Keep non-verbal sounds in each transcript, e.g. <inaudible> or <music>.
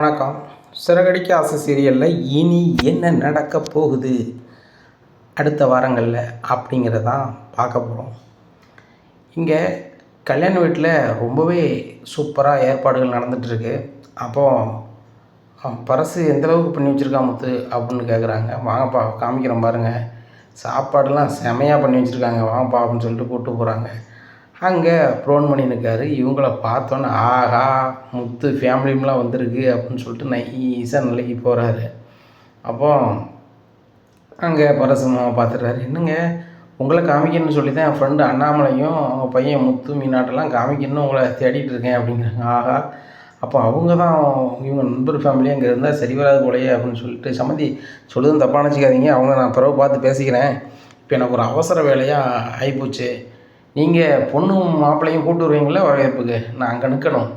வணக்கம். சிறகடிக்க ஆசை சீரியலில் இனி என்ன நடக்க போகுது? அடுத்த வாரங்களில் அப்படிங்கிறதான் பார்க்க போகிறோம் இங்கே கல்யாண வீட்டில் ரொம்பவே சூப்பராக ஏற்பாடுகள் நடந்துகிட்ருக்கு அப்போது பரசு எந்தளவுக்கு பண்ணி வச்சுருக்கா முத்து அப்படின்னு கேட்குறாங்க வாங்கப்பா காமிக்கிறோம் பாருங்கள் சாப்பாடெல்லாம் செமையாக பண்ணி வச்சுருக்காங்க. வாங்கப்பா அப்படின்னு சொல்லிட்டு கூப்பிட்டு போகிறாங்க அங்கே ப்ரோன் பண்ணி இவங்கள பார்த்தோன்னே ஆஹா முத்து ஃபேமிலியும்லாம் வந்திருக்கு அப்படின்னு சொல்லிட்டு நைஸாக நிலைக்கு போகிறாரு அப்போ அங்கே பரசுமாவை பார்த்துட்றாரு. என்னங்க உங்களை காமிக்கணும்னு சொல்லி தான் என் ஃப்ரெண்டு அண்ணாமலையும் அவங்க பையன் முத்து மீனாட்டெல்லாம் காமிக்கணும்னு உங்களை தேடிட்டு இருக்கேன் அப்படிங்கிறாங்க. ஆஹா அப்போ அவங்க தான் இவங்க நண்பர் ஃபேமிலி அங்கே இருந்தால் சரி வராது போலையே அப்படின்னு சொல்லிட்டு சம்மந்தி சொல்லுதும் தப்பாக நினச்சிக்காதீங்க. அவங்கள நான் பிறகு பார்த்து பேசிக்கிறேன். இப்போ எனக்கு ஒரு அவசர வேலையாக ஆகிப்போச்சு நீங்கள் பொண்ணும் மாப்பிள்ளையும் கூட்டு வருவீங்களா வரவேற்புக்கு? நான் அங்கே நிற்கணும்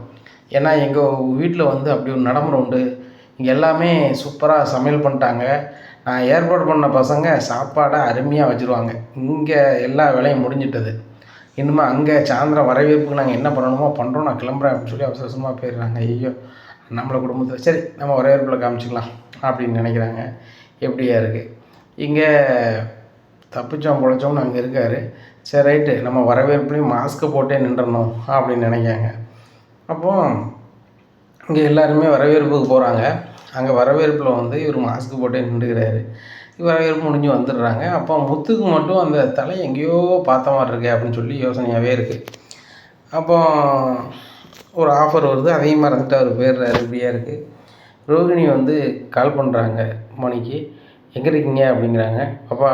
ஏன்னா எங்கள் வீட்டில் வந்து அப்படி ஒரு நடைமுறை உண்டு. இங்கே எல்லாமே சூப்பராக சமையல் பண்ணிட்டாங்க. நான் ஏற்பாடு பண்ண பசங்க சாப்பாடை அருமையாக வச்சுருவாங்க. இங்கே எல்லா வேலையும் முடிஞ்சிட்டது. இனிமேல் அங்கே சாயந்தரம் வரவேற்புக்கு நாங்கள் என்ன பண்ணணுமோ பண்ணுறோம் நான் கிளம்புறேன் அப்படின்னு சொல்லி அவசர அவசரமாக போயிடுறாங்க. ஐயோ நம்மளை குடும்பத்தில் சரி நம்ம வரவேற்பில் காமிச்சிக்கலாம் அப்படின்னு நினைக்கிறாங்க. எப்படியா இருக்குது இங்கே தப்பிச்சோம் பொழைச்சோம்னு அங்கே இருக்கார். சரி ரைட்டு நம்ம வரவேற்புலையும் மாஸ்க்கு போட்டே நின்றணும் அப்படின்னு நினைக்காங்க. அப்போது இங்கே எல்லாருமே வரவேற்புக்கு போகிறாங்க அங்கே வரவேற்பில் வந்து இவர் மாஸ்க்கு போட்டே நின்றுக்கிறாரு. வரவேற்பு முடிஞ்சு வந்துடுறாங்க. அப்போ முத்துக்கு மட்டும் அந்த தலை எங்கேயோ பார்த்த மாதிரி இருக்கு அப்படின்னு சொல்லி யோசனையாகவே இருக்குது அப்போ ஒரு ஆஃபர் வருது. அதையும் மறந்துட்டு அவர் போயிடுறாரு. இப்படியாக இருக்குது ரோகிணி வந்து கால் பண்ணுறாங்க மணிக்கு. எங்கே இருக்கீங்க? அப்படிங்கிறாங்க. அப்பா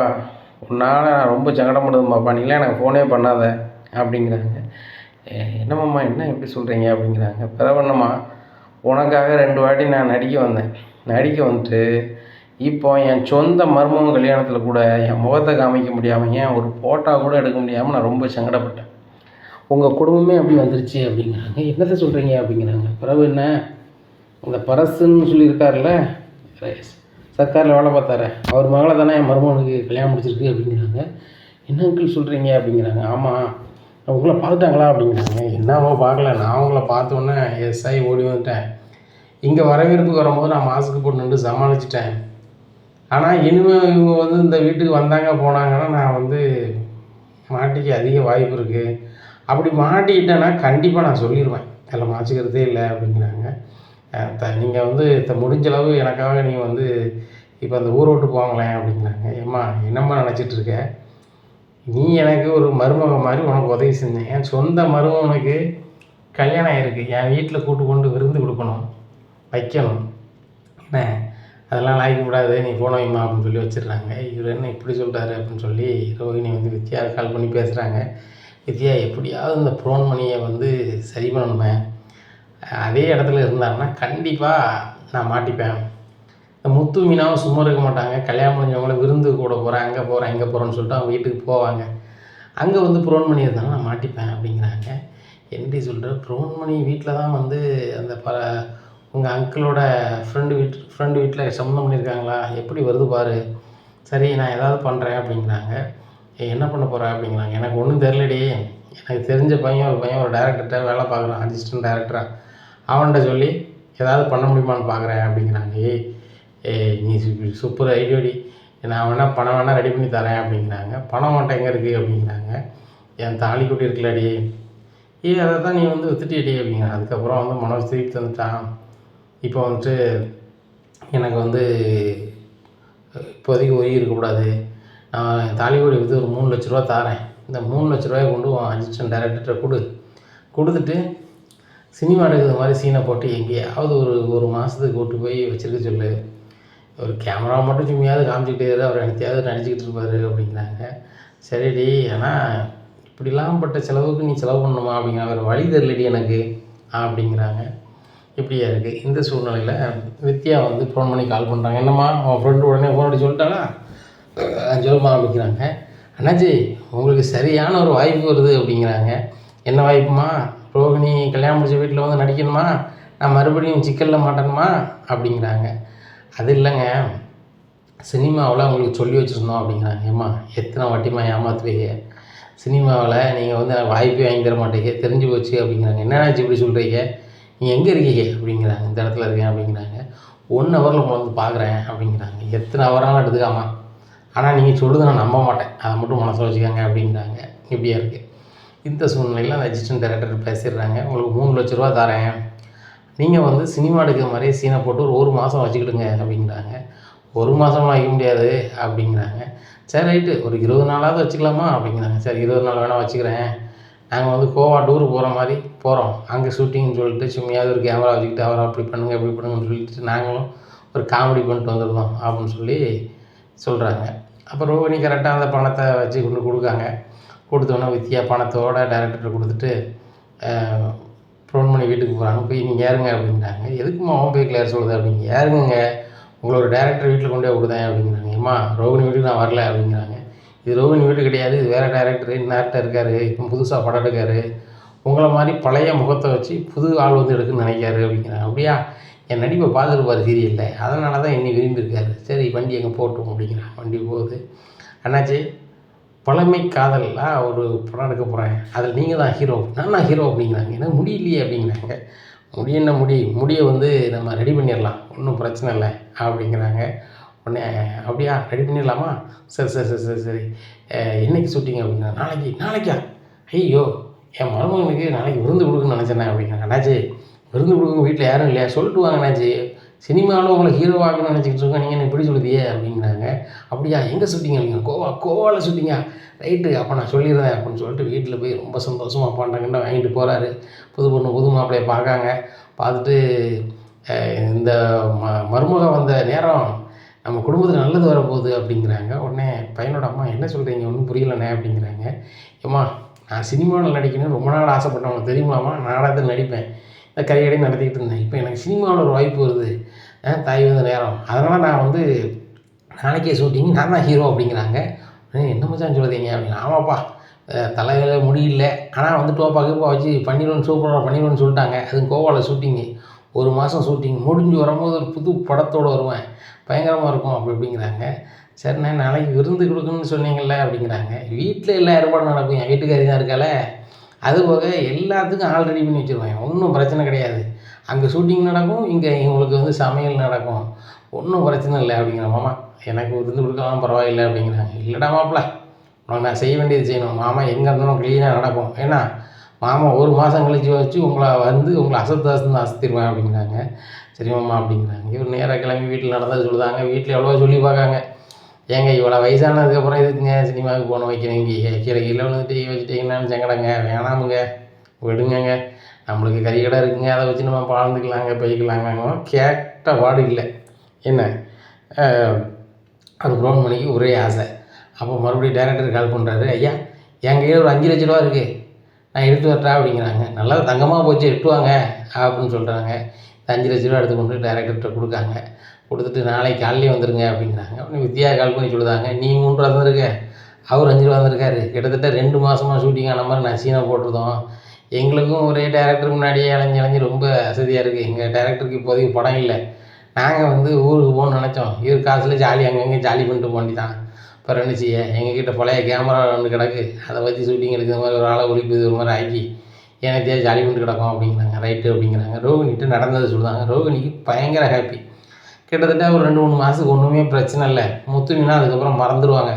உன்னால் நான் ரொம்ப சங்கடப்படுது பாப்பா நீலாம் எனக்கு ஃபோனே பண்ணாத. அப்படிங்கிறாங்க. என்னம்மா என்ன எப்படி சொல்கிறீங்க அப்படிங்கிறாங்க. பிறவண்ணம்மா உனக்காக ரெண்டு வாட்டி நான் நடிக்க வந்தேன். நடிக்க வந்துட்டு இப்போ என் சொந்த மர்மம் கல்யாணத்தில் கூட என் முகத்தை காமிக்க முடியாமல் ஏன் ஒரு ஃபோட்டோ கூட எடுக்க முடியாமல் நான் ரொம்ப சங்கடப்பட்டேன். உங்கள் குடும்பமே அப்படி வந்துருச்சு அப்படிங்கிறாங்க. என்னத்தை சொல்கிறீங்க அப்படிங்கிறாங்க. பிறகு என்ன? அந்த பரசுன்னு சொல்லியிருக்காருல்ல? சர்க்காரில் வேலை பார்த்தாரு. அவர் மகளை தானே என் மருமகனுக்கு கல்யாணம் முடிச்சிருக்கு அப்படிங்கிறாங்க. என்ன அங்கிள் சொல்கிறீங்க அப்படிங்கிறாங்க. ஆமாம் உங்களை பார்த்துட்டாங்களா? அப்படிங்கிறாங்க. என்னவோ பார்க்கல. நான் அவங்கள பார்த்தோன்னே எஸ் ஆகி ஓடி வந்துட்டேன். இங்கே வரவேற்புக்கு வரும்போது நான் மாஸ்க்கு போட்டு நின்று சமாளிச்சிட்டேன். ஆனால் இனிமேல் இவங்க வந்து இந்த வீட்டுக்கு வந்தாங்க போனாங்கன்னா நான் வந்து மாட்டிக்க அதிக வாய்ப்பு இருக்குது அப்படி மாட்டிக்கிட்டேன்னா கண்டிப்பாக நான் சொல்லிடுவேன் அதில் மாற்றிக்கிறதே இல்லை அப்படிங்கிறாங்க. நீங்கள் வந்து த முடிஞ்சளவு எனக்காக நீங்கள் வந்து இப்போ அந்த ஊரை விட்டு போங்களேன் அப்படிங்கிறாங்க ஏம்மா என்னம்மா நினச்சிட்ருக்க நீ எனக்கு ஒரு மருமக மாதிரி உனக்கு உதவி செஞ்சேன். என் சொந்த மருமகனுக்கு கல்யாணம் ஆயிருக்கு. என் வீட்டில் கூட்டு கொண்டு விருந்து கொடுக்கணும் வைக்கணும். என்ன? அதெல்லாம் லாய்க்கக்கூடாது நீ போன வைமா அப்படின்னு சொல்லி வச்சிடுறாங்க. இவர் என்ன இப்படி சொல்கிறாரு அப்படின்னு சொல்லி ரோஹிணி வந்து வித்யா கால் பண்ணி பேசுகிறாங்க வித்யா எப்படியாவது இந்த ப்ரோன் மணியை வந்து சரி பண்ணணுமே. அதே இடத்துல இருந்தாருன்னா கண்டிப்பாக நான் மாட்டிப்பேன். இந்த முத்து மீனாவும் சும்மா இருக்க மாட்டாங்க. கல்யாணம் முடிஞ்சவங்கள விருந்து கூட போகிறேன் அங்கே போகிறேன் இங்கே போகிறேன்னு சொல்லிட்டு அவங்க வீட்டுக்கு போவாங்க. அங்கே வந்து ப்ரோன் பண்ணி இருந்தாலும் நான் மாட்டிப்பேன் அப்படிங்கிறாங்க. எப்படி சொல்கிற ப்ரோன் பண்ணி வீட்டில் தான் வந்து அந்த ப உங்கள் அங்கிளோட ஃப்ரெண்டு வீட்டு ஃப்ரெண்டு வீட்டில் சம்மந்தம் பண்ணியிருக்காங்களா? எப்படி வருது பாரு. சரி நான் ஏதாவது பண்ணுறேன் அப்படிங்கிறாங்க. என்ன பண்ண போகிறேன் அப்படிங்கிறாங்க. எனக்கு ஒன்றும் தெரிலடி எனக்கு தெரிஞ்ச பையன் ஒரு பையன் ஒரு டேரக்டர்கிட்ட வேலை பார்க்குறான் அசிஸ்டன்ட் டேரக்டராக அவன்கிட்ட சொல்லி ஏதாவது பண்ண முடியுமான்னு பார்க்குறேன் அப்படிங்கிறாங்க. ஏய் ஏய் நீ சூப்பர் சூப்பர் ஐடியோடி நான் வேணால் பணம் வேணால் ரெடி பண்ணி தரேன் அப்படிங்கிறாங்க. பணம் அவன்கிட்ட எங்கே இருக்குது அப்படிங்கிறாங்க. என் தாலி குட்டி இருக்கலடி ஏய் அதை தான் நீ வந்து வித்துட்டியடி அப்படிங்கிறாங்க. அதுக்கப்புறம் வந்து மனோஜ் திருப்பி தந்துட்டான். இப்போ வந்துட்டு எனக்கு வந்து இப்போதைக்கு ஒய் இருக்கக்கூடாது நான் என் தாலி கொடி விற்று ஒரு மூணு லட்ச ரூபா தரேன். இந்த மூணு லட்ச ரூபாயை கொண்டு அசிஸ்டன்ட் டைரக்டர்கிட்ட கொடு. கொடுத்துட்டு சினிமா எடுக்கிற மாதிரி சீனை போட்டு எங்கேயாவது ஒரு ஒரு மாதத்துக்கு கூட்டு போய் வச்சிருக்க சொல்லு. ஒரு கேமரா மட்டும் சும்மையாவது காமிச்சிக்கிட்டே அவர் எனத்தையாவது நடிச்சுக்கிட்டு இருப்பார் அப்படிங்கிறாங்க சரிடி ஆனால் இப்படிலாம் பட்ட செலவுக்கு நீ செலவு பண்ணணுமா அப்படிங்கிற ஒரு வழி தெரியலடி எனக்கு அப்படிங்கிறாங்க. இப்படியா இருக்குது இந்த சூழ்நிலையில் வித்யா வந்து ஃபோன் பண்ணி கால் பண்ணுறாங்க என்னம்மா உன் ஃப்ரெண்டு உடனே ஃபோன் அடிச்சு சொல்லிட்டாளா? அஹ் சொல்லுமா அப்படிங்கிறாங்க. அண்ணாச்சி உங்களுக்கு சரியான ஒரு வாய்ப்பு வருது அப்படிங்கிறாங்க. என்ன வாய்ப்புமா ரோகிணி கல்யாணம் முடிச்ச வீட்டில் வந்து நடிக்கணுமா? நான் மறுபடியும் சிக்கலில் மாட்டணுமா? அப்படிங்கிறாங்க. அது இல்லைங்க. சினிமாவில் உங்களுக்கு சொல்லி வச்சுருந்தோம் அப்படிங்கிறாங்க. ஏம்மா எத்தனை வாட்டிமா ஏமாத்துவீங்க சினிமாவில் நீங்கள் வந்து எனக்கு வாய்ப்பே வாங்கி தர மாட்டீங்க. தெரிஞ்சு போச்சு அப்படிங்கிறாங்க. என்னாச்சு இப்படி சொல்கிறீங்க? நீங்கள் எங்கே இருக்கீங்க? அப்படிங்கிறாங்க. இந்த இடத்துல இருக்கேன் அப்படிங்கிறாங்க. ஒன் ஹவரில் வந்து பார்க்குறேன் அப்படிங்கிறாங்க. எத்தனை ஹவராலும் எடுத்துக்காமா? ஆனால் நீங்கள் சொல்லுது நான் நம்ப மாட்டேன். அதை மட்டும் மனசில் வச்சுக்கோங்க அப்படிங்கிறாங்க. இப்படியா இருக்குது இந்த சூழ்நிலையில் அந்த அசிஸ்டன்ட் டைரக்டர் பேசிடுறாங்க. உங்களுக்கு மூணு லட்ச ரூபா தரேன். நீங்கள் வந்து சினிமா எடுக்கிற மாதிரியே சீனை போட்டு ஒரு ஒரு மாதம் வச்சுக்கிடுங்க அப்படிங்கிறாங்க. ஒரு மாதம்லாம் வைக்க முடியாது அப்படிங்கிறாங்க. சரி ரைட்டு. ஒரு இருபது நாளாவது வச்சுக்கலாமா அப்படிங்கிறாங்க. சரி இருபது நாள் வேணால் வச்சுக்கிறேன். நாங்கள் வந்து கோவா டூர் போகிற மாதிரி போகிறோம் அங்கே ஷூட்டிங்னு சொல்லிட்டு சும்மையாவது ஒரு கேமரா வச்சுக்கிட்டு அவரை அப்படி பண்ணுங்க இப்படி பண்ணுங்கன்னு சொல்லிட்டு நாங்களும் ஒரு காமெடி பண்ணிட்டு வந்துருந்தோம் அப்படின்னு சொல்லி சொல்கிறாங்க அப்புறம் ரோகிணி கரெக்டாக அந்த பணத்தை வச்சு கொண்டு கொடுக்காங்க. கொடுத்தோன்னே வித்தியா பணத்தோட டேரக்டர்கிட்ட கொடுத்துட்டு ஃபோன் பண்ணி வீட்டுக்கு போகிறாங்க போய் நீங்கள் ஏறுங்க அப்படிங்கிறாங்க எதுக்குமா அவன் போய் கிளியர் சொல்லுது அப்படிங்க ஏறுங்க உங்களோட டேரக்டர் வீட்டில் கொண்டே விடுதேன் அப்படிங்கிறாங்க. ஏம்மா ரோகிணி வீட்டுக்கு நான் வரல. அப்படிங்கிறாங்க. இது ரோகிணி வீடு கிடையாது. இது வேறு டேரக்டர் இன்னார்ட்ட இருக்கார். இப்போ புதுசாக படம் எடுக்காரு. உங்களை மாதிரி பழைய முகத்தை வச்சு புது ஆள் வந்து எடுக்குன்னு நினைக்காரு அப்படிங்கிறாங்க. அப்படியா? என் நடிப்பை பார்த்துருப்பார் சீரியலில் அதனால தான் என்னை விரும்பியிருக்காரு. சரி வண்டி எங்கே போட்டோம் அப்படிங்கிறான் வண்டி போகுது. அண்ணாச்சி பழமை காதலாக ஒரு படம் எடுக்க போகிறேன் அதில் நீங்கள் தான் ஹீரோ நான் தான் ஹீரோ அப்படிங்கிறாங்க. ஏன்னா முடியலையே அப்படிங்கிறாங்க. முடி என்ன முடி? முடியை வந்து நம்ம ரெடி பண்ணிடலாம். ஒன்றும் பிரச்சனை இல்லை அப்படிங்கிறாங்க. உடனே அப்படியா? ரெடி பண்ணிடலாமா? சரி சரி சரி சரி சரி. என்றைக்கு என்னைக்கு ஷூட்டிங் அப்படின்னா? நாளைக்கு நாளைக்கா. ஐயோ என் மருமகனுக்கு நாளைக்கு விருந்து கொடுக்குன்னு நினச்சேனே. அப்படிங்கிறாங்க. அண்ணாச்சி விருந்து கொடுக்க வீட்டில் யாரும் இல்லையா? சொல்லிட்டு வாங்க அண்ணாச்சி. சினிமாவில் உங்களை ஹீரோவாகணும்னு நினச்சிக்கிட்டு இருக்கோம். நீங்கள் இப்படி சொல்லுதியே அப்படிங்கிறாங்க. அப்படியா? எங்கே சுட்டிங்க அப்படிங்க கோவா கோவாவில் சுட்டிங்க ரைட்டு அப்போ நான் சொல்லிடுறேன் அப்படின்னு சொல்லிட்டு வீட்டில் போய் ரொம்ப சந்தோஷமாக பாண்டாங்கன்னு வாங்கிட்டு போகிறாரு புது பொண்ணு புது மாப்பிள்ளையை பார்க்காங்க. பார்த்துட்டு இந்த ம மருமக வந்த நேரம் நம்ம குடும்பத்துக்கு நல்லது வரப்போகுது அப்படிங்கிறாங்க. உடனே பையனோட அம்மா என்ன சொல்கிறீங்க ஒன்றும் புரியலண்ணே அப்படிங்கிறாங்க. ஏம்மா நான் சினிமாவில் நடிக்கணும்னு ரொம்ப நாள் ஆசைப்பட்டவங்க தெரியுமாம்மா? நாடகத்தில் நடிப்பேன். இந்த நடத்திக்கிட்டு இருந்தேன் இப்போ எனக்கு சினிமாவில் ஒரு வாய்ப்பு வருது. தாய் வந்த நேரம். அதனால் நான் வந்து நாளைக்கே ஷூட்டிங் நான் தான் ஹீரோ அப்படிங்கிறாங்க. என்ன மச்சான் சொல்லுதீங்க அப்படின்னு. ஆமாப்பா. தலையில் முடியல. ஆனால் வந்து டோப்பா கீப்பா வச்சு பண்ணிடுவோம் சூப்பராக பண்ணிடுவோம்னு சொல்லிட்டாங்க. அதுவும் கோவாவில் ஷூட்டிங்கு ஒரு மாதம் ஷூட்டிங் முடிஞ்சு வரும்போது ஒரு புது படத்தோடு வருவேன். பயங்கரமாக இருக்கும் அப்படி அப்படிங்கிறாங்க. சரிண்ணே நாளைக்கு விருந்து கொடுக்கணும்னு சொன்னீங்கல்ல அப்படிங்கிறாங்க. வீட்டில் எல்லா ஏற்பாடும் நடக்கும். என் வீட்டுக்காரி தான் இருக்கால அது போக எல்லாத்துக்கும் ஆள் ரெடி பண்ணி வச்சுருவேன். ஒன்றும் பிரச்சனை கிடையாது. அங்கே ஷூட்டிங் நடக்கும் இங்கே இவங்களுக்கு வந்து சமையல் நடக்கும். ஒன்றும் பிரச்சனை இல்லை அப்படிங்கிற மாமா. எனக்கு விருந்து கொடுக்கலாம் பரவாயில்லை அப்படிங்கிறாங்க. இல்லைடா மாப்பிள்ள உனக்கு நான் செய்ய வேண்டியது செய்யணும். மாமா எங்கே இருந்தாலும் க்ளீனாக நடக்கும். ஏன்னா மாமா ஒரு மாதம் கழிச்சு வச்சு உங்களை வந்து உங்களை அசத்து அசந்து அசத்திடுவேன் அப்படிங்கிறாங்க. சரி மாமா அப்படிங்கிறாங்க. இவர் நேராக கிளம்பி வீட்டில் நடந்தது சொல்லுதாங்க. வீட்டில் எவ்வளோ சொல்லி பார்க்காங்க. ஏங்க இவ்வளோ வயசானதுக்கப்புறம் எதுக்குங்க சினிமாவுக்கு போன வைக்கிறீங்க கீழே கீழே விழுந்துட்டு வச்சுட்டீங்களான்னு சங்கடங்க வேணாமுங்க. விடுங்கங்க. நம்மளுக்கு கறி கடை இருக்குங்க. அதை வச்சு நம்ம வாழ்ந்துக்கலாங்க போய்க்கலாங்க. கேட்ட பாடு இல்லை. என்ன? அஹ், அது ஃபோன் மணிக்கு ஒரே ஆசை. அப்போ மறுபடியும் டேரக்டர் கால் பண்ணுறாரு ஐயா என் கையில் ஒரு அஞ்சு லட்ச ரூபா இருக்குது நான் எடுத்து வரட்டா அப்படிங்கிறாங்க. நல்லா தங்கமாக போச்சு எட்டுவாங்க அப்படின்னு சொல்கிறாங்க அஞ்சு லட்ச ரூபா எடுத்து கொண்டு டேரக்டர்கிட்ட கொடுக்காங்க. கொடுத்துட்டு நாளைக்கு காலையிலே வந்துருங்க அப்படிங்கிறாங்க. உடனே வித்யா கால் பண்ணி சொல்லுதாங்க நீ மூன்று ரூபா அவர் அஞ்சு ரூபா வந்திருக்காரு கிட்டத்தட்ட ரெண்டு மாதமாக ஷூட்டிங் ஆன மாதிரி நான் சீனை போட்டிருந்தோம். எங்களுக்கும் ஒரே டேரக்டர் முன்னாடியே இளைஞ்சி இளைஞ்சி ரொம்ப வசதியாக இருக்குது எங்கள் டேரக்டருக்கு இப்போதைக்கு படம் இல்லை. நாங்கள் வந்து ஊருக்கு போகணும்னு நினச்சோம். இவர் காசில் ஜாலி அங்கங்கே ஜாலி பண்ணிட்டு போண்டி தான் அப்புறம் என்ன செய்ய? எங்ககிட்ட பழைய கேமரா ஒன்று கிடக்கு. அதை வச்சு ஷூட்டிங் எடுக்கிற மாதிரி ஒரு ஆளை ஒழிப்பு இது மாதிரி ஆக்கி எனக்கு ஜாலி பண்ணிட்டு கிடக்கும் அப்படிங்கிறாங்க. ரைட்டு அப்படிங்கிறாங்க. ரோகிணிட்டு நடந்தது சொல்லுவாங்க ரோகிணிக்கு பயங்கர ஹாப்பி கிட்டத்தட்ட ஒரு ரெண்டு மூணு மாதத்துக்கு ஒன்றுமே பிரச்சனை இல்லை. முத்துவினா அதுக்கப்புறம் மறந்துடுவாங்க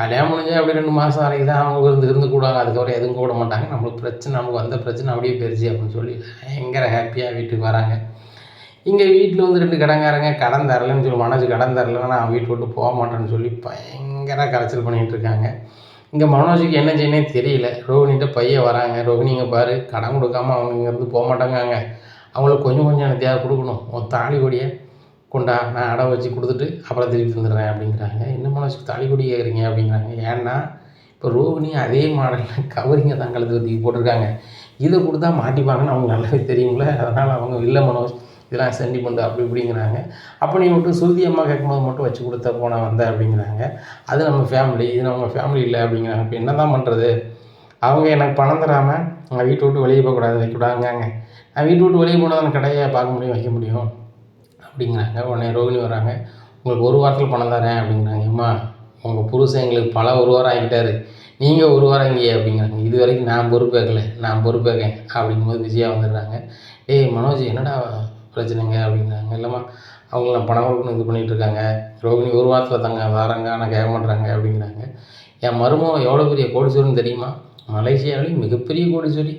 கல்யாணம் முடிஞ்சு அப்படி ரெண்டு மாதம் வரைக்கும் தான் அவங்க இருந்து இருந்து கூடுவாங்க அதுக்கப்புறம் எதுவும் கூட மாட்டாங்க. நம்மளுக்கு பிரச்சனை நமக்கு வந்த பிரச்சனை அப்படியே பெருசு அப்படின்னு சொல்லி பயங்கர ஹாப்பியாக வீட்டுக்கு வராங்க. இங்கே வீட்டில் வந்து ரெண்டு கடன்காரங்க கடன் தரலன்னு சொல்லி மனசு கடன் தரலன்னா நான் வீட்டு விட்டு போக மாட்டேன்னு சொல்லி பயங்கர கரைச்சல் பண்ணிகிட்டு இருக்காங்க. இங்கே மனோஜுக்கு என்ன செய்யணும் தெரியல. ரோஹினிகிட்ட பையன் வராங்க. ரோஹினிங்க பாரு கடன் கொடுக்காம அவங்க இங்கேருந்து போக மாட்டேங்காங்க. அவங்களுக்கு கொஞ்சம் கொஞ்சம் எனக்கு தேவை கொடுக்கணும். உன் தாலி கொடியை கொண்டா நான் அடை வச்சு கொடுத்துட்டு அப்புறம் திருப்பி தந்துடுறேன் அப்படிங்கிறாங்க. என்ன மனோஜுக்கு தாலி கொடி கேட்குறீங்க அப்படிங்கிறாங்க. ஏன்னா இப்போ ரோஹினி அதே மாடலில் கவரிங்க தான் கழுத்து போட்டிருக்காங்க. இதை கொடுத்தா மாட்டிப்பாங்கன்னு அவங்க நல்லாவே தெரியும்ல. அதனால் அவங்க இல்லை மனோஜ். இதெல்லாம் சென்டிமெண்ட் அப்படி இப்படிங்கிறாங்க. அப்போ நீ மட்டும் சுருதி அம்மா கேட்கும்போது மட்டும் வச்சு கொடுத்த போனால் வந்த அப்படிங்கிறாங்க. அது நம்ம ஃபேமிலி இது நம்ம ஃபேமிலி இல்லை அப்படிங்கிறாங்க. இப்போ என்ன தான் பண்ணுறது அவங்க எனக்கு பணம் தராமல் நான் வீட்டை விட்டு வெளியே போகக்கூடாது வைக்கக்கூடாதுங்காங்க நான் வீட்டை விட்டு வெளியே போனால் தான் கடையை பார்க்க முடியும் வைக்க முடியும்? அப்படிங்கிறாங்க. உடனே ரோகிணி வராங்க உங்களுக்கு ஒரு வாரத்தில் பணம் தரேன் அப்படிங்கிறாங்க. அம்மா உங்கள் புருஷன் எங்களுக்கு பல ஒரு வாரம் ஆகிட்டாரு. நீங்கள் ஒரு வாரம் இங்கே அப்படிங்கிறாங்க. இது வரைக்கும் நான் பொறுப்பேற்கலை. நான் பொறுப்பேற்கேன். அப்படிங்கும்போது விஜயா வந்துடுறாங்க. ஏய் மனோஜ் என்னடா பிரச்சனைங்க அப்படிங்கிறாங்க இல்லைம்மா அவங்களாம் பணம் கொடுக்கணும் இது பண்ணிகிட்டு இருக்காங்க. ரோகிணி ஒரு வாரத்தில் தாங்க வராங்க ஆனால் கேட்க மாட்டுறாங்க அப்படிங்கிறாங்க. என் மருமகம் எவ்வளோ பெரிய கோடீஸ்வரன் தெரியுமா? மலேசியாவிலேயும் மிகப்பெரிய கோடீஸ்வரி.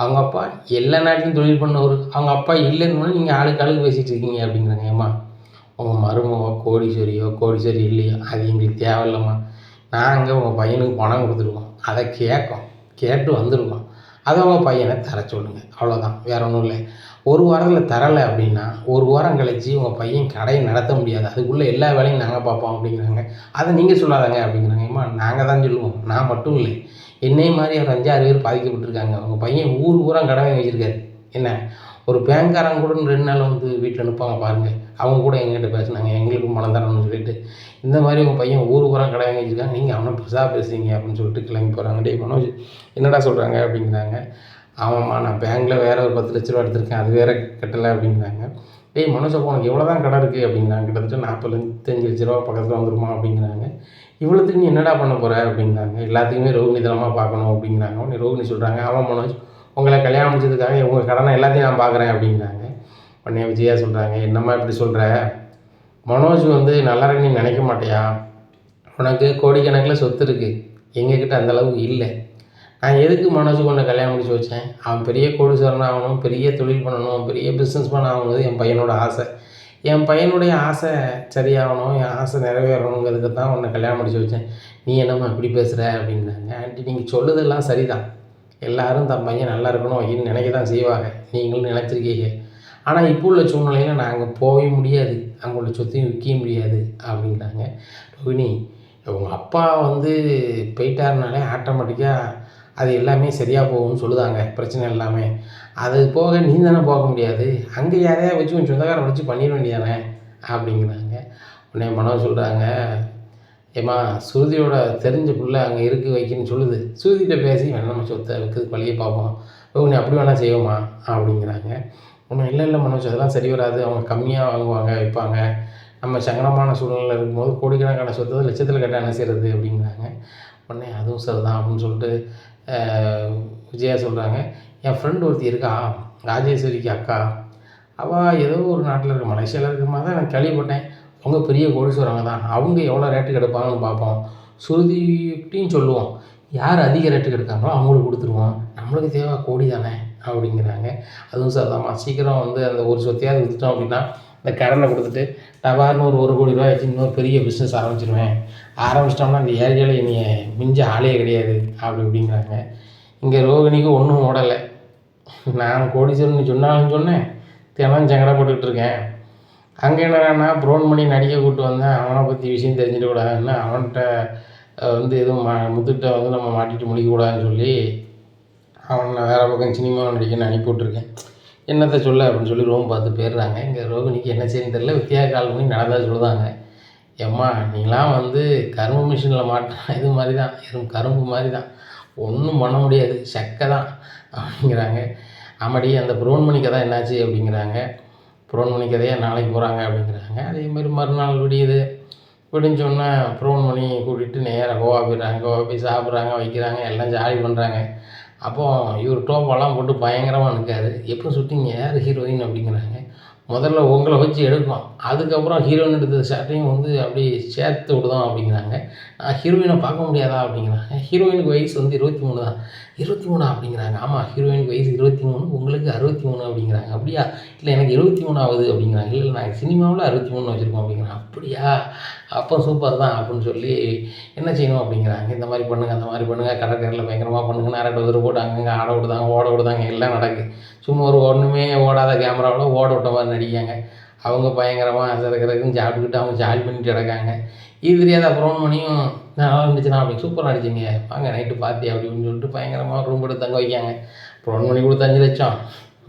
அவங்க அப்பா எல்லா நாட்டிலும் தொழில் பண்ணவர். அவங்க அப்பா இல்லைன்னு நீங்கள் ஆளுக்கு ஆளுக்கு பேசிகிட்டு இருக்கீங்க அப்படிங்கிறாங்க. ஏம்மா உங்கள் மருமகோ கோடீஸ்வரியோ கோடீஸ்வரி இல்லையோ அது எங்களுக்கு தேவையில்லம்மா. நாங்கள் உங்கள் பையனுக்கு பணம் கொடுத்துருக்கோம். அதை கேட்கும். கேட்டு வந்திருக்கோம். அதை உங்கள் பையனை தர சொல்லுங்கள் அவ்வளோதான் வேற ஒன்றும் இல்லை. ஒரு வாரத்தில் தரலை அப்படின்னா ஒரு வாரம் கழிச்சு உங்கள் பையன் கடையை நடத்த முடியாது. அதுக்குள்ளே எல்லா வேலையும் நாங்கள் பார்ப்போம் அப்படிங்கிறாங்க. அதை நீங்கள் சொல்லாதாங்க அப்படிங்கிறாங்க. ஏம்மா நாங்கள் தான் சொல்லுவோம். நான் மட்டும் இல்லை. என்னைய மாதிரி ஒரு அஞ்சாறு பேர் பாதிக்கப்பட்டிருக்காங்க. உங்கள் பையன் ஊர் ஊரா கடமை வச்சுருக்காரு. என்ன? ஒரு பேங்க்காரங்க கூட ரெண்டு நாள் வந்து வீட்டில் நிற்பாங்க பாருங்கள் அவங்க கூட எங்ககிட்ட பேசுனாங்க. எங்களுக்கும் பணம் தரணும்னு சொல்லிட்டு. இந்த மாதிரி உங்கள் பையன் ஊர் பூரா கடை வாங்கி வச்சுருக்காங்க. நீங்கள் அவனை பெருசாக பேசுறீங்க அப்படின்னு சொல்லிட்டு கிளம்பி போகிறாங்க டே மனோஜ் என்னடா சொல்கிறாங்க அப்படிங்கிறாங்க. ஆமாம்மா நான் பேங்க்கில் வேறு ஒரு பத்து லட்ச ரூபா எடுத்திருக்கேன் அது வேறு கட்டலை அப்படிங்கிறாங்க டேய் மனோஜ் உனக்கு எவ்வளோ தான் கடை இருக்குது அப்படிங்கிறாங்க கிட்டத்தட்ட நாற்பத்தஞ்சு லட்ச ரூபா பக்கத்தில் வந்துருமா? அப்படிங்கிறாங்க இவ்வளோத்துக்கு நீ என்னடா பண்ண போகிற அப்படிங்கிறாங்க எல்லாத்துக்குமே ரோகிணி தனமாக பார்க்கணும் அப்படிங்கிறாங்க உடனே ரோகிணி சொல்கிறாங்க ஆமாம் மனோஜ் உங்களை கல்யாணம் முடிச்சதுக்காக உங்கள் கடனை எல்லாத்தையும் நான் பார்க்குறேன் அப்படிங்கிறாங்க உடனே விஜயா சொல்கிறாங்க என்னம்மா இப்படி சொல்கிற மனோஜ் வந்து நல்லா நீ நினைக்க மாட்டியா? உனக்கு கோடிக்கணக்கில் சொத்து இருக்குது எங்ககிட்ட அந்த அளவுக்கு இல்லை. நான் எதுக்கு மனோஜ் கொண்ட கல்யாணம் முடிச்சு வச்சேன்? அவன் பெரிய கோடீஸ்வரன் ஆகணும் பெரிய தொழில் பண்ணணும் பெரிய பிஸ்னஸ் பண்ண ஆகணுங்கிறது என் பையனோட ஆசை. என் பையனுடைய ஆசை சரியாகணும் என் ஆசை நிறைவேறணுங்கிறதுக்கு தான் உன்னை கல்யாணம் முடிச்சு வச்சேன். நீ என்னம்மா இப்படி பேசுகிற அப்படிங்கிறாங்க ஆண்டி நீங்கள் சொல்லுதெல்லாம் சரிதான். எல்லாரும் தன் பையன் நல்லா இருக்கணும் அப்படின்னு நினைக்க தான் செய்வாங்க. நீங்களும் நினச்சிருக்கீங்க. ஆனால் இப்போ உள்ள சூழ்நிலையில் நாங்கள் போகவே முடியாது. அங்கே உள்ள சொத்தையும் விற்க முடியாது அப்படிங்கிறாங்க ரோஹிணி உங்கள் அப்பா வந்து போயிட்டாருனாலே ஆட்டோமேட்டிக்காக அது எல்லாமே சரியாக போகும்னு சொல்லுதாங்க. பிரச்சனை எல்லாமே அது போக நீ தானே போக முடியாது. அங்கே யாரையா வச்சு உன் சொந்தக்காரன் வச்சு பண்ணிட வேண்டியதானே? அப்படிங்கிறாங்க. உடனே மனம் சொல்கிறாங்க ஏம்மா சுருதியோட தெரிஞ்ச பிள்ளை அங்கே இருக்கு வைக்கன்னு சொல்லுது. சுருதிகிட்ட பேசி வேணா நம்ம சொத்தை வைக்கிறதுக்கு வழியை பார்ப்போம் ஓ நீ அப்படி வேணால் செய்வோமா அப்படிங்கிறாங்க. ஒன்றும் இல்லை இல்லை மனோஜ் அதெல்லாம் சரி வராது. அவங்க கம்மியாக வாங்குவாங்க வைப்பாங்க நம்ம சங்கடமான சூழ்நிலையில் இருக்கும்போது கோடிக்கணக்கான சொத்தை லட்சத்தில் கட்ட என்ன செய்கிறது அப்படிங்கிறாங்க. உடனே அதுவும் சரிதான். அப்படின்னு சொல்லிட்டு விஜயா சொல்கிறாங்க என் ஃப்ரெண்டு ஒருத்தி இருக்கா? ராஜேஸ்வரிக்கு அக்கா. அவள் ஏதோ ஒரு நாட்டில் இருக்க மலேசியாவில் இருக்கிற மாதிரி தான் நான் கேள்விப்பட்டேன் அவங்க பெரிய கோடீஸ்வரங்க தான். அவங்க எவ்வளோ ரேட்டுக்கு எடுப்பாங்கன்னு பார்ப்போம். சுருதிட்டையும் சொல்லுவோம் யார் அதிக ரேட்டுக்கு எடுக்காங்களோ அவங்களுக்கு கொடுத்துருவோம். நம்மளுக்கு தேவை கோடி தானே? அப்படிங்கிறாங்க. அதுவும் சரிதாம்மா சீக்கிரம் வந்து அந்த ஒரு சொத்தையாவது விற்றுட்டோம் அப்படின்னா இந்த கடனை கொடுத்துட்டு டபார்னு ஒரு ஒரு கோடி ரூபாய் வச்சு இன்னொரு பெரிய பிஸ்னஸ் ஆரம்பிச்சிருவேன். ஆரம்பிச்சிட்டோம்னா அந்த ஏரியாவில் இனி மிஞ்ச ஆளே கிடையாது அப்படி இப்படிங்கிறாங்க. இங்கே ரோகிணிக்கு ஒன்றும் ஓடலை. நான் கோடீஸ்வரன் சொன்னாலும் சொன்னேன் தினம் சங்கடப்பட்டுக்கிட்டு இருக்கேன். அங்கே என்னன்னா ப்ரோன் பண்ணி நடிக்க கூப்பிட்டு வந்தேன். அவனை பற்றி விஷயம் தெரிஞ்சுட்டு கூடாதுன்னு அவன்கிட்ட வந்து எதுவும் மா முத்துக்கிட்ட வந்து நம்ம மாட்டிட்டு முடிக்கக்கூடாதுன்னு சொல்லி அவனை வேறு பக்கம் சினிமா நடிக்கன்னு அனுப்பி விட்ருக்கேன் என்னத்தை சொல்ல அப்படின்னு சொல்லி ரோம் பார்த்து போயிடுறாங்க. இங்கே ரோகிணிக்கு என்ன செய்யணும் தெரியல. வித்தியா கால் பண்ணி நடந்தால் சொல்லுதாங்க. ஏம்மா நீங்களாம் வந்து கரும்பு மிஷினில் மாட்டினா இது மாதிரி தான் எறும் கரும்பு மாதிரி தான் ஒன்றும் பண்ண முடியாது செக்கை தான் அப்படிங்கிறாங்க. ஆமாடி அந்த புரோன்மணி கதை என்னாச்சு அப்படிங்கிறாங்க. புரோன்மணி கதையை நாளைக்கு போகிறாங்க அப்படிங்கிறாங்க. அதே மாதிரி மறுநாள் விடியுது. விடிஞ்சோன்னே புரோன்மணி கூட்டிகிட்டு நேராக கோவா போயிடுறாங்க. கோவா போய் சாப்பிட்றாங்க வைக்கிறாங்க எல்லாம் ஜாலி பண்ணுறாங்க அப்போ இவர் டோப்பெல்லாம் போட்டு பயங்கரமாக நிற்காரு எப்போ சுட்டிங்க யார் ஹீரோயின் அப்படிங்கிறாங்க. முதல்ல உங்களை வச்சு எடுக்கும் அதுக்கப்புறம் ஹீரோயின் எடுத்த ஷர்ட்டையும் வந்து அப்படியே சேர்த்து விடுதோம் அப்படிங்கிறாங்க. நான் ஹீரோயினை பார்க்க முடியாதா அப்படிங்கிறாங்க. ஹீரோயினுக்கு வயசு வந்து இருபத்தி மூணு தான். இருபத்தி மூணா அப்படிங்கிறாங்க. ஆமாம் ஹீரோயினுக்கு வயசு இருபத்தி மூணு உங்களுக்கு அறுபத்தி மூணு அப்படிங்கிறாங்க. அப்படியா? இல்லை எனக்கு இருபத்தி மூணு ஆகுது அப்படிங்கிறாங்க. இல்லை நாங்கள் சினிமாவில் அறுபத்தி மூணு வச்சுருக்கோம் அப்படிங்கிறாங்க. அப்படியா? அப்போ சூப்பர் தான் அப்படின்னு சொல்லி என்ன செய்யணும் அப்படிங்கிறாங்க. இந்த மாதிரி பண்ணுங்கள் அந்த மாதிரி பண்ணுங்கள் கடற்கரையில் பயங்கரமாக பண்ணுங்கள் நேரம் உதிர போட்டு அங்கங்கே ஆட விடுதாங்க ஓட விடுதாங்க. எல்லாம் நடக்குது. சும்மா ஒரு ஒன்றுமே ஓடாத கேமராவில் ஓட விட்ட மாதிரி நடிக்காங்க அவங்க பயங்கரமாக சரக்கிறதுன்னு சாப்பிட்டுக்கிட்டு அவங்க ஜாலி பண்ணிட்டு கிடக்காங்க. இது தெரியாத அப்புறம் மணியும் நல்லா இருந்துச்சுண்ணா அப்படி சூப்பராக நடிச்சிங்க வாங்க நைட்டு பார்த்தி அப்படி சொல்லிட்டு பயங்கரமாக ரூம் எடுத்து தங்க வைக்காங்க. அப்புறம் மணி கொடுத்த அஞ்சு லட்சம்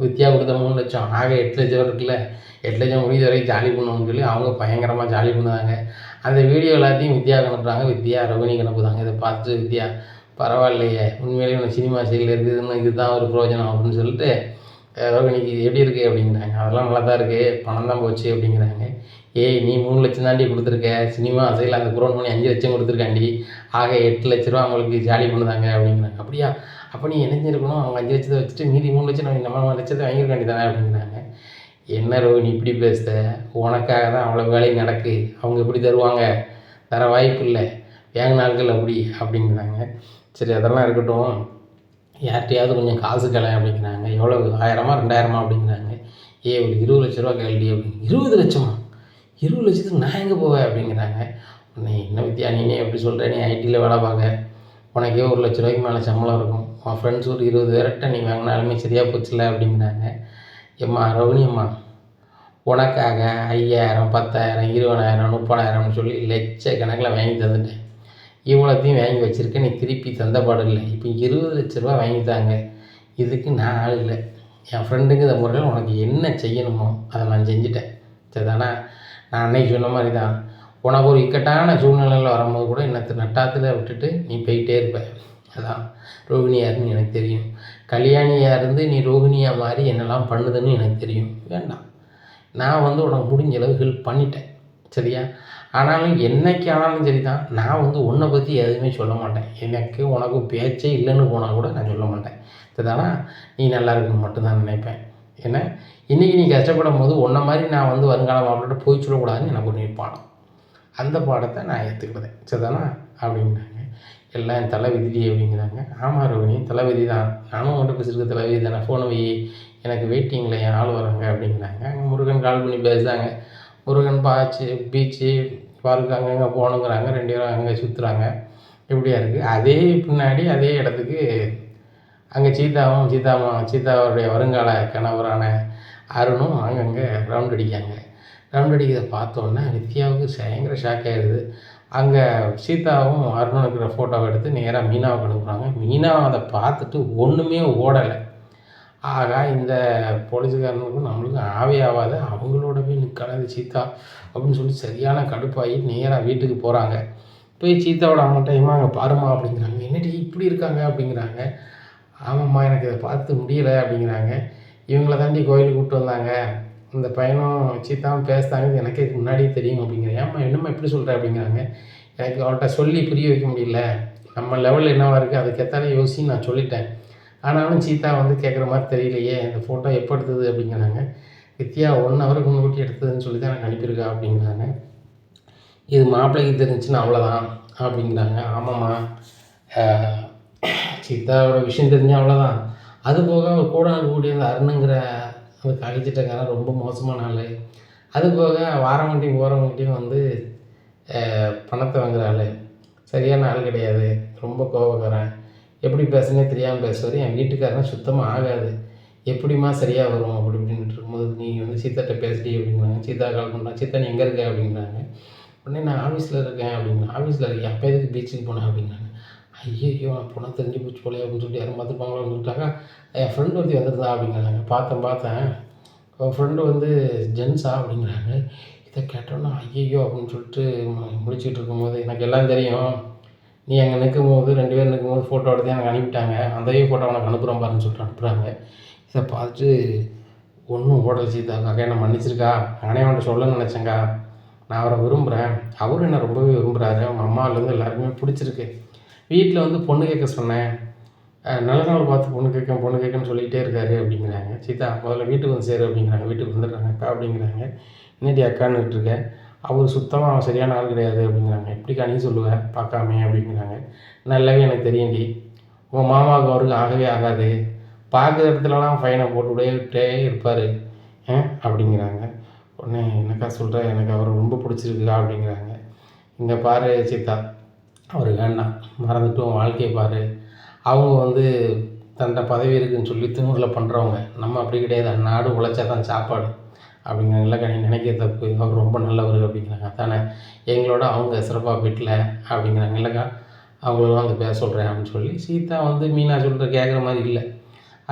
வித்யா கொடுத்த மூணு லட்சம் ஆக எட்டு லட்சம் இருக்குல்ல. எட்டு லட்சம் முடிஞ்ச வரைக்கும் ஜாலி பண்ணணும்னு சொல்லி அவங்க பயங்கரமாக ஜாலி பண்ணுவாங்க அந்த வீடியோ எல்லாத்தையும் வித்யா கணப்புறாங்க வித்யா ரோகிணிக்கு அனுப்புதாங்க. இதை பார்த்துட்டு வித்யா பரவாயில்லையே உண்மையிலேயே உனக்கு சினிமா சைடில் இருக்குதுன்னு இதுதான் ஒரு பிரயோஜனம் அப்படின்னு சொல்லிட்டு ரோகிணிக்கு எப்படி இருக்குது அப்படிங்கிறாங்க. அதெல்லாம் நல்லா தான் இருக்குது பணம் தான் போச்சு அப்படிங்கிறாங்க. ஏய் நீ மூணு லட்சம் தாண்டி கொடுத்துருக்க. சினிமா அசையில் அந்த குரோன் பண்ணி அஞ்சு லட்சம் கொடுத்துருக்காண்டி. ஆக எட்டு லட்ச ரூபா அவங்களுக்கு ஜாலி பண்ணுதாங்க அப்படிங்கிறாங்க. அப்படியா? அப்போ நீ இணைஞ்சிருக்கணும் அவங்க அஞ்சு லட்சத்தை வச்சுட்டு மீதி மூணு லட்சம் நம்ம நம்ம லட்சத்தை வாங்கியிருக்க வேண்டியதானே அப்படிங்கிறாங்க. என்ன ரோகிணி இப்படி பேசுத உனக்காக தான் அவ்வளோ வேலை நடக்கு. அவங்க எப்படி தருவாங்க? தர வாய்ப்பு இல்லை. வேங்க நாட்கள் அப்படி அப்படிங்கிறாங்க. சரி அதெல்லாம் இருக்கட்டும். யார்கிட்டையாவது கொஞ்சம் காசு கலை அப்படிங்கிறாங்க. எவ்வளோ ஆயிரமா? ரெண்டாயிரமா? அப்படிங்கிறாங்க. ஏ ஒரு இருபது லட்ச ரூபா கேள்வி அப்படின்னு. இருபது லட்சமா? இருபது லட்சத்துக்கு நான் எங்கே போவேன் அப்படிங்கிறாங்க. நீ என்ன வித்யா நீனே எப்படி சொல்கிற நீ ஐடியில் வேலை பார்க்க. உனக்கே ஒரு லட்ச ரூபாய்க்கு மேலே சம்பளம் இருக்கும். உன் ஃப்ரெண்ட்ஸ் ஒரு இருபது பேர்கிட்ட நீ வாங்கினாலுமே சரியாக போச்சுல அப்படிங்கிறாங்க. எம்மா ரவுனி அம்மா உனக்காக ஐயாயிரம் பத்தாயிரம் இருபதாயிரம் முப்பதாயிரம்னு சொல்லி லட்சக்கணக்கில் வாங்கி தந்துட்டேன். இவ்வளோத்தையும் வாங்கி வச்சுருக்கேன். நீ திருப்பி தந்த இல்லை. இப்போ இருபது லட்ச ரூபா வாங்கி இதுக்கு நான் ஆள் இல்லை. என் ஃப்ரெண்டுங்கிற முறையில் உனக்கு என்ன செய்யணுமோ அதை நான் செஞ்சுட்டேன். சரிதானா? நான் அன்னைக்கு சொன்ன மாதிரி தான் உனக்கு ஒரு இக்கட்டான சூழ்நிலையில் வரும்போது கூட என்னத்தை நட்டாத்தில் விட்டுட்டு நீ போயிட்டே இருப்ப. அதான் ரோகிணியாருன்னு எனக்கு தெரியும். கல்யாணியாக இருந்து நீ ரோகிணியாக மாதிரி என்னெல்லாம் பண்ணுதுன்னு எனக்கு தெரியும். வேண்டாம். நான் வந்து உனக்கு முடிஞ்ச அளவு ஹெல்ப் பண்ணிட்டேன். சரியா? ஆனாலும் என்னைக்கு ஆனாலும் சரி தான் நான் வந்து உன்னை பற்றி எதுவுமே சொல்ல மாட்டேன். எனக்கு உனக்கு பேச்சே இல்லைன்னு போனால் கூட நான் சொல்ல மாட்டேன். இதுதானா நீ நல்லா இருக்கணும் மட்டும்தான் நினைப்பேன். ஏன்னா இன்றைக்கி நீ கஷ்டப்படும் போது உன்ன மாதிரி நான் வந்து வருங்காலம் மாப்பிள்ளைட்ட போய் சொல்லக்கூடாதுன்னு எனக்கு ஒரு பாடம் அந்த பாடத்தை நான் ஏற்றுக்கிட்டேன் சரிதானா? அப்படிங்கிறாங்க. எல்லாம் என் தலை விதி அப்படிங்கிறாங்க. ஆமாம் ரோகிணி தலை விதி தான். நானும் உங்கள்கிட்ட பேசியிருக்க தலை விதி தானே? ஃபோனை வை. எனக்கு வெயிட்டிங்கில் என் ஆள் வராங்க அப்படிங்கிறாங்க. அங்கே முருகன் கால் பண்ணி பேசுகிறாங்க முருகன் பாய்ச்சி பீச்சு பார்க்கு அங்கங்கே போகணுங்கிறாங்க. ரெண்டு பேரும் அங்கே சுற்றுறாங்க இப்படியா இருக்குது அதே பின்னாடி அதே இடத்துக்கு அங்கே சீதாவும் சீதாமா சீதாவுடைய வருங்கால கணவரான அருணும் அங்கங்கே ரவுண்ட் அடிக்காங்க ரவுண்ட் அடிக்கிறத பார்த்தோன்னே நித்யாவுக்கு பயங்கர ஷாக் ஆகிடுது அங்கே சீதாவும் அருணும் இருக்கிற ஃபோட்டோவை எடுத்து நேராக மீனாவுக்கு அனுப்புகிறாங்க மீனா அதை பார்த்துட்டு ஒன்றுமே ஓடலை. ஆகா இந்த போலீஸுக்காரனுக்கும் நம்மளுக்கும் ஆவே ஆகாது. அவங்களோட போய் நிற்கலாம் சீதா அப்படின்னு சொல்லி சரியான கடுப்பாகி நேராக வீட்டுக்கு போகிறாங்க போய் சீதாவோட அம்மாட்ட ஏமா அங்கே பாருமா அப்படிங்கிறாங்க. என்னடி இப்படி இருக்காங்க? அப்படிங்கிறாங்க. ஆமாம்மா எனக்கு இதை பார்த்து முடியலை அப்படிங்கிறாங்க. இவங்கள தாண்டி கோயிலுக்கு கூப்பிட்டு வந்தாங்க. இந்த பையனும் சீத்தாவும் பேசுதாங்க எனக்கே இதுக்கு முன்னாடியே தெரியும் அப்படிங்கிறேன் ஏம்மா என்னம்மா எப்படி சொல்கிற அப்படிங்கிறாங்க. எனக்கு அவள்கிட்ட சொல்லி புரிய வைக்க முடியல. நம்ம லெவலில் என்னவா இருக்குது அதுக்கேற்றாலே யோசி நான் சொல்லிட்டேன். ஆனாலும் சீதா வந்து கேட்குற மாதிரி தெரியலையே இந்த ஃபோட்டோ எப்போ எடுத்தது அப்படிங்கிறாங்க. வித்யா ஒன் ஹவருக்கு முன்கூட்டி எடுத்ததுன்னு சொல்லி தான் எனக்கு அனுப்பியிருக்கா அப்படிங்கிறாங்க. இது மாப்பிள்ளைக்கு தெரிஞ்சுன்னா அவ்வளோதான் அப்படிங்கிறாங்க. ஆமாம்மா. சீதாவோட விஷயம் தெரிஞ்சால் அவ்வளோதான் அது போக அவர் கூட கூடிய அந்த அருணுங்கிற அந்த கழிச்சிட்டக்காரன் ரொம்ப மோசமான ஆள். அது போக வாரவண்டியும் போகிறவங்ககிட்டையும் வந்து பணத்தை வாங்குற ஆள். சரியான ஆள் கிடையாது. ரொம்ப கோபக்காரன் எப்படி பேசுனே தெரியாமல் பேசுவார். என் வீட்டுக்காரனா சுத்தமாக ஆகாது. எப்படிம்மா சரியாக வரும் அப்படி இப்படின்ட்டு இருக்கும்போது நீ வந்து சீத்தாட்ட பேசிட்டி அப்படிங்கிறாங்க சீத்தா கால் பண்ணுறாங்க சீத்தா நீ எங்கே இருக்க? அப்படிங்கிறாங்க உடனே நான் ஆஃபீஸில் இருக்கேன் அப்படிங்கிறேன் ஆஃபீஸில் இருக்கேன் அப்போ எதுக்கு பீச்சுக்கு போனேன் அப்படிங்கிறாங்க ஐயோ நான் போனால் தெரிஞ்சு போச்சு போலே அப்படின்னு சொல்லிட்டு யாரும் பார்த்துருப்பாங்களோ சொல்லிட்டாங்க என் ஃப்ரெண்டு ஒருத்தி வந்துருந்தா அப்படிங்கிறாங்க. பார்த்தேன் பார்த்தேன். அவன் ஃப்ரெண்டு வந்து ஜென்ஸா? அப்படிங்கிறாங்க. இதை கேட்டோன்னா ஐயையோ அப்படின்னு சொல்லிட்டு முடிச்சுட்டு இருக்கும்போது எனக்கு எல்லாம் தெரியும். நீ அங்கே நிற்கும் போது ரெண்டு பேரும் நிற்கும் போது ஃபோட்டோ எடுத்து எனக்கு அனுப்பிட்டாங்க. அந்தவே ஃபோட்டோ உனக்கு அனுப்புகிறோம் பாருன்னு சொல்லிட்டு அனுப்புகிறாங்க இதை பார்த்துட்டு ஒன்றும் ஓடல் சீதா அக்கா என்னை மன்னிச்சிருக்கா? நானே அவன்கிட்ட சொல்லணும்னு நினச்சேங்க்கா நான் அவரை விரும்புகிறேன் அவரும் என்னை ரொம்பவே விரும்புகிறாரு அவங்க அம்மாவிலேருந்து எல்லாருக்குமே பிடிச்சிருக்கு. வீட்டில் வந்து பொண்ணு கேட்க சொன்னேன். நல்ல நாள் பார்த்து பொண்ணு கேட்க பொண்ணு கேட்கன்னு சொல்லிகிட்டே இருக்காரு அப்படிங்கிறாங்க. சீதா முதல்ல வீட்டுக்கு வந்து சேரு அப்படிங்கிறாங்க. வீட்டுக்கு வந்துடுறாங்க அக்கா அப்படிங்கிறாங்க. என்னடி அக்கான்னு இருக்கேன் அவர் சுத்தமாக அவன் சரியான ஆள் கிடையாது அப்படிங்கிறாங்க. எப்படிக்கா நீ சொல்லுவேன் பார்க்காமே அப்படிங்கிறாங்க. நல்லாவே எனக்கு தெரியும்டி. உன் மாமாவுக்கு அவருக்கு ஆகவே ஆகாது. பார்க்குற இடத்துலலாம் ஃபைனை போட்டு விட்டே இருப்பார். அப்படிங்கிறாங்க. உடனே என்னக்கா சொல்கிற எனக்கு அவர் ரொம்ப பிடிச்சிருக்குக்கா அப்படிங்கிறாங்க. இங்கே பாரு சீதா. அவர் வேண்டாம் மறந்துட்டு உன் வாழ்க்கையை பாரு. அவங்க வந்து தன்னை பதவி இருக்குன்னு சொல்லி திமுறில் பண்ணுறவங்க நம்ம அப்படி கிடையாது. நாடு உழைச்சா தான் சாப்பாடு. அப்படிங்கிறாங்க இல்லைக்கா நீ நினைக்கிற தப்பு. அவர் ரொம்ப நல்லவர் அப்படிங்கிறாங்க. தானே எங்களோட அவங்க சிறப்பாக வீட்டில் அப்படிங்கிறாங்க. இல்லைக்கா அவங்களும் வந்து பேச சொல்கிறேன் அப்படின்னு சொல்லி சீதா வந்து மீனா சொல்கிற கேட்குற மாதிரி இல்லை.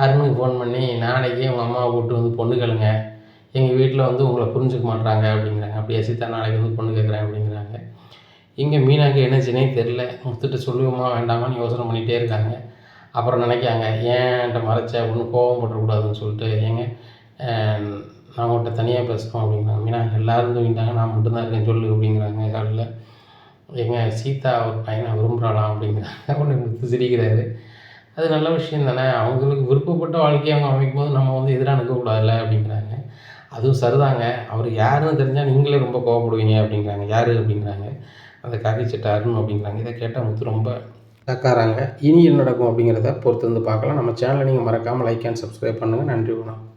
அருணுக்கு ஃபோன் பண்ணி நாளைக்கே உங்கள் அம்மாவை கூப்பிட்டு வந்து பொண்ணு கேளுங்க. எங்கள் வீட்டில் வந்து உங்களை புரிஞ்சுக்க மாட்றாங்க அப்படிங்கிறாங்க. அப்படியே சீதா நாளைக்கு வந்து பொண்ணு கேட்குறேன் அப்படிங்கிறாங்க. இங்கே மீனாக்கு என்னச்சுனே தெரில முத்துட்டு சொல்லுவோமா வேண்டாமான்னு யோசனை பண்ணிகிட்டே இருக்காங்க. அப்புறம் நினைக்காங்க ஏன்ட்ட மறைச்ச? ஒன்றும் கோவம் பட்டுறக்கூடாதுன்னு சொல்லிட்டு. ஏங்க நான் உங்கள்கிட்ட தனியாக பேசணும் அப்படிங்கிறாங்க மீனா எல்லோரும் தூங்கிட்டாங்க நான் மட்டும்தான் இருக்கேன் சொல்லு அப்படிங்கிறாங்க. காலையில் எங்க சீதா அவர் பையனை விரும்புகிறாளாம் அப்படிங்கிறாங்க. <laughs> ஒன்று எடுத்து சிரிக்கிறாரு. அது நல்ல விஷயம் தானே. அவங்களுக்கு விருப்பப்பட்ட வாழ்க்கையை அவங்க அமைக்கும் போது நம்ம வந்து எதிராக நிற்கக்கூடாதுல்ல அப்படிங்கிறாங்க. அதுவும் சரிதாங்க. அவர் யாருன்னு தெரிஞ்சால் நீங்களே ரொம்ப கோவப்படுவீங்க அப்படிங்கிறாங்க. யார் அப்படிங்கிறாங்க. அந்த காரிச்சட்டை அருண் அப்படிங்கிறாங்க. இதை கேட்டால் முத்து ரொம்ப தக்காராங்க இனி என்ன நடக்கும் அப்படிங்கிறத பொறுத்து வந்து பார்க்கலாம். நம்ம சேனலை நீங்கள் மறக்காமல் லைக் அண்ட் சப்ஸ்கிரைப் பண்ணுங்கள் நன்றி வணக்கம்.